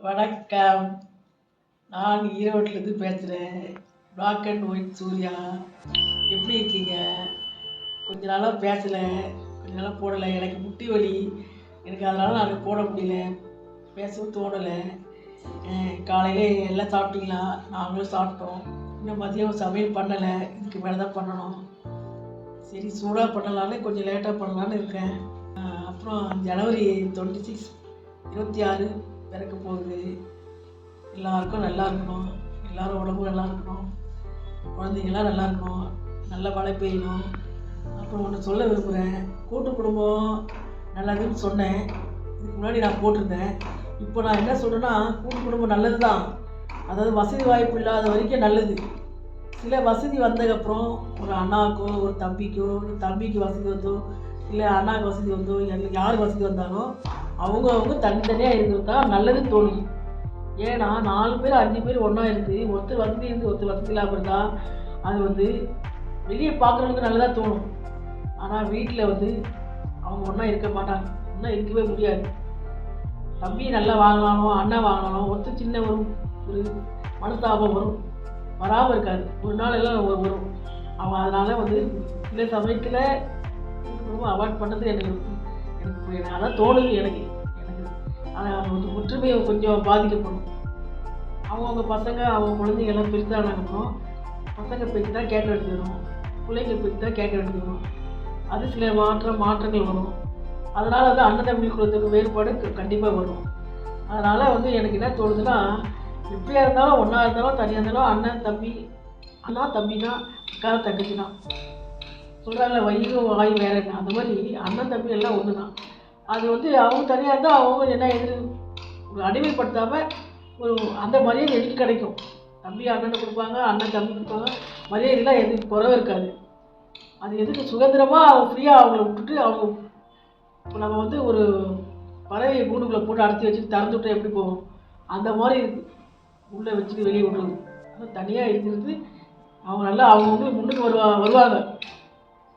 வணக்கம். நான் ஈரோட்டிலேருந்து பேசுகிறேன் பிளாக் அண்ட் ஒயிட் சூர்யா. எப்படி இருக்கீங்க? கொஞ்ச நாளாக பேசலை. கொஞ்ச நாளாக போடலை. எனக்கு முட்டி வலி. எனக்கு அதனால் நான் போட முடியல. பேசவும் தோணலை. காலையில் எல்லாம் சாப்பிட்டீங்களா? நாங்களும் சாப்பிட்டோம். இன்னும் மதியம் சமையல் பண்ணலை. இதுக்கு மேலே தான் பண்ணணும். சரி சூடாக பண்ணலான்னு கொஞ்சம் லேட்டாக பண்ணலான்னு இருக்கேன். அப்புறம் ஜனவரி டுவெண்ட்டி சிக்ஸ் இருபத்தி ஆறு. பிறக்க போகுது. எல்லாருக்கும் நல்லா இருக்கணும். எல்லாரும் உடம்பு நல்லா இருக்கணும். குழந்தைங்களாம் நல்லா இருக்கணும். நல்ல மழை பெய்யணும் அப்புறம் ஒன்று சொல்ல விரும்புகிறேன் கூட்டு குடும்பம் நல்லதுன்னு சொன்னேன். இதுக்கு முன்னாடி நான் போட்டிருந்தேன். இப்போ நான் என்ன சொல்கிறேன்னா கூட்டு குடும்பம் நல்லது தான் அதாவது வசதி வாய்ப்பு இல்லாத வரைக்கும் நல்லது. சில வசதி வந்ததுக்கப்புறம் ஒரு அண்ணாக்கோ ஒரு தம்பிக்கோ ஒரு தம்பிக்கு வசதி வந்தோ இல்லை அண்ணாக்கு வசதி வந்தோ இல்லை யார் வசதி வந்தாலும் அவங்க அவங்க தனித்தனியாக இருக்கிறது நல்லது தோணும் ஏன்னா நாலு பேர் அஞ்சு பேர் ஒன்றா இருந்து ஒருத்தர் வசதி இருந்து ஒருத்தர் வசதி இல்லாமல் இருந்தால் அது வந்து வெளியே பார்க்குறவங்களுக்கு நல்லதாக தோணும். ஆனால் வீட்டில் வந்து அவங்க ஒன்றா இருக்க மாட்டாங்க. ஒன்றா இருக்கவே முடியாது. தம்பி நல்லா வாங்கலாம் அண்ணா வாங்கலாம் ஒருத்தர் சின்ன ஒரு ஒரு மனஸ்தாபம் வரும். வராமல் இருக்காது. ஒரு நாள் எல்லாம் வரும் அவன் அதனால் வந்து சில சமயத்தில் ரொம்ப அவாய்ட் பண்ணுறது எனக்கு எனக்கு அதான் தோணுது எனக்கு. எனக்கு ஆனால் வந்து ஒற்றுமையை கொஞ்சம் பாதிக்கப்படும். அவங்கவுங்க பசங்க அவங்க குழந்தைங்க எல்லாம் பசங்க பேச்சு தான் கேட்க வேண்டியது பிள்ளைங்க பேச்சு தான் கேட்க வேண்டியது அது சில மாற்றம் மாற்றங்கள் வரும். அதனால் வந்து அண்ணன் தம்பி குலத்துக்கு வேறுபாடு கண்டிப்பாக வரும். அதனால் வந்து எனக்கு என்ன தோணுதுன்னா எப்படியா இருந்தாலும் ஒன்றா இருந்தாலும் தனியாக இருந்தாலும் அண்ணன் தம்பி அண்ணா தம்பி தான் அக்கா தங்கச்சி தான் சொல்கிறாங்கள வயிறு வாய் வேற என்ன அந்த மாதிரி அண்ணன் தம்பி எல்லாம் ஒன்று தான் அது வந்து அவங்க தனியாக இருந்தால் அவங்க என்ன எதிர் ஒரு அடிமைப்படுத்தாமல் ஒரு அந்த மரியாதை எனக்கு கிடைக்கும். தம்பி அண்ணனை கொடுப்பாங்க அண்ணன் தம்பி கொடுப்பாங்க. மரியாதைலாம் எதுக்கு குறவே இருக்காது. அது எதுக்கு சுதந்திரமாக அவங்க ஃப்ரீயாக அவங்கள விட்டுட்டு அவங்க இப்போ நம்ம வந்து ஒரு பறவை கூண்டுக்குள்ளே போட்டு அடைச்சி வச்சுட்டு திறந்து விட்டா எப்படி போகும்? அந்த மாதிரி இருக்குது உள்ளே வச்சுட்டு வெளியே விடுறது. ஆனால் தனியாக இருக்கிறது. அவங்க நல்லா அவங்க வந்து முன்னுக்கு வருவா வருவாங்க.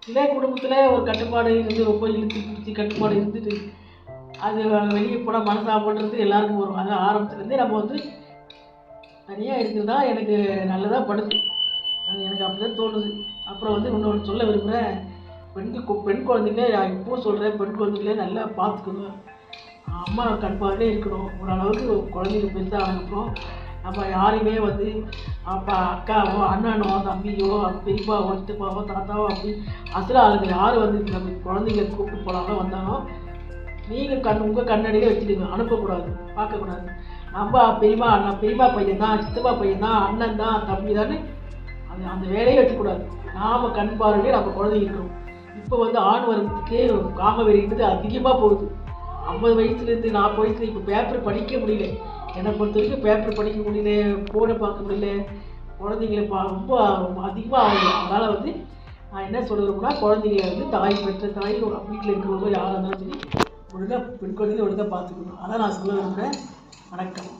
இதே குடும்பத்தில் ஒரு கட்டுப்பாடு இருந்து ரொம்ப இழுத்து பிடிச்சி கட்டுப்பாடு இருந்துட்டு அது வெளியே போனால் மனசாப்படுறது எல்லாருக்கும் வரும். அது ஆரம்பத்துலேருந்தே நம்ம வந்து நிறையா இருக்கிறதா எனக்கு நல்லதாக படுது. அது எனக்கு அப்படி தான் தோணுது. அப்புறம் வந்து இன்னொன்று சொல்ல விரும்புகிறேன் பெண்கள் பெண் குழந்தைங்களே நான் இப்போவும் சொல்கிறேன் பெண் குழந்தைங்களே நல்லா பார்த்துக்கணும். அம்மா கண்பாலே இருக்கணும். ஓரளவுக்கு குழந்தைங்க பெருசாக ஆனப்புறம் நம்ம யாரையுமே வந்து அப்பா அக்காவோ அண்ணனோ தம்பியோ பெரியப்பாவோ சித்தப்பாவோ தாத்தாவோ அப்படி அசல ஆளுங்க யார் வந்து நம்ம குழந்தைங்க கூப்பிட்டு போனாலும் வந்தாலும் நீங்கள் கண் உங்கள் கண்ணடியே வச்சுடுங்க அனுப்பக்கூடாது. பார்க்கக்கூடாது. நம்ம பெரியமா அண்ணன் பெரியமா பையன் தான் சித்தப்பா பையன் தான் அண்ணன் தான் தம்பி தானே அது அந்த வேலையை வச்சுக்கூடாது. நாம் கண் பார்வையிலே நம்ம குழந்தைங்க இருக்கிறோம் இப்போ வந்து ஆண் வரத்துக்கே காம வெறின்றது அதிகமாக போகுது. ஐம்பது வயசுலேருந்து நாற்பது வயசுல இப்போ பேப்பர் படிக்க முடியல. என்னை பொறுத்த வரைக்கும் பேப்பர் படிக்க முடியல ஃபோனை பார்க்க முடியல. குழந்தைங்களை பா ரொம்ப அதிகமாக ஆகுது அதனால் வந்து நான் என்ன சொல்கிறோம்னா குழந்தைங்க வந்து தாய் பெற்ற தாய் வீட்டில் இருக்கிறவங்க யாராக இருந்தாலும் சரி ஒழுங்காக பெண் குழந்தைங்க ஒழுங்காக பார்த்துக்கணும். அதான் நான் சொல்ல விரும்புகிறேன் வணக்கம்.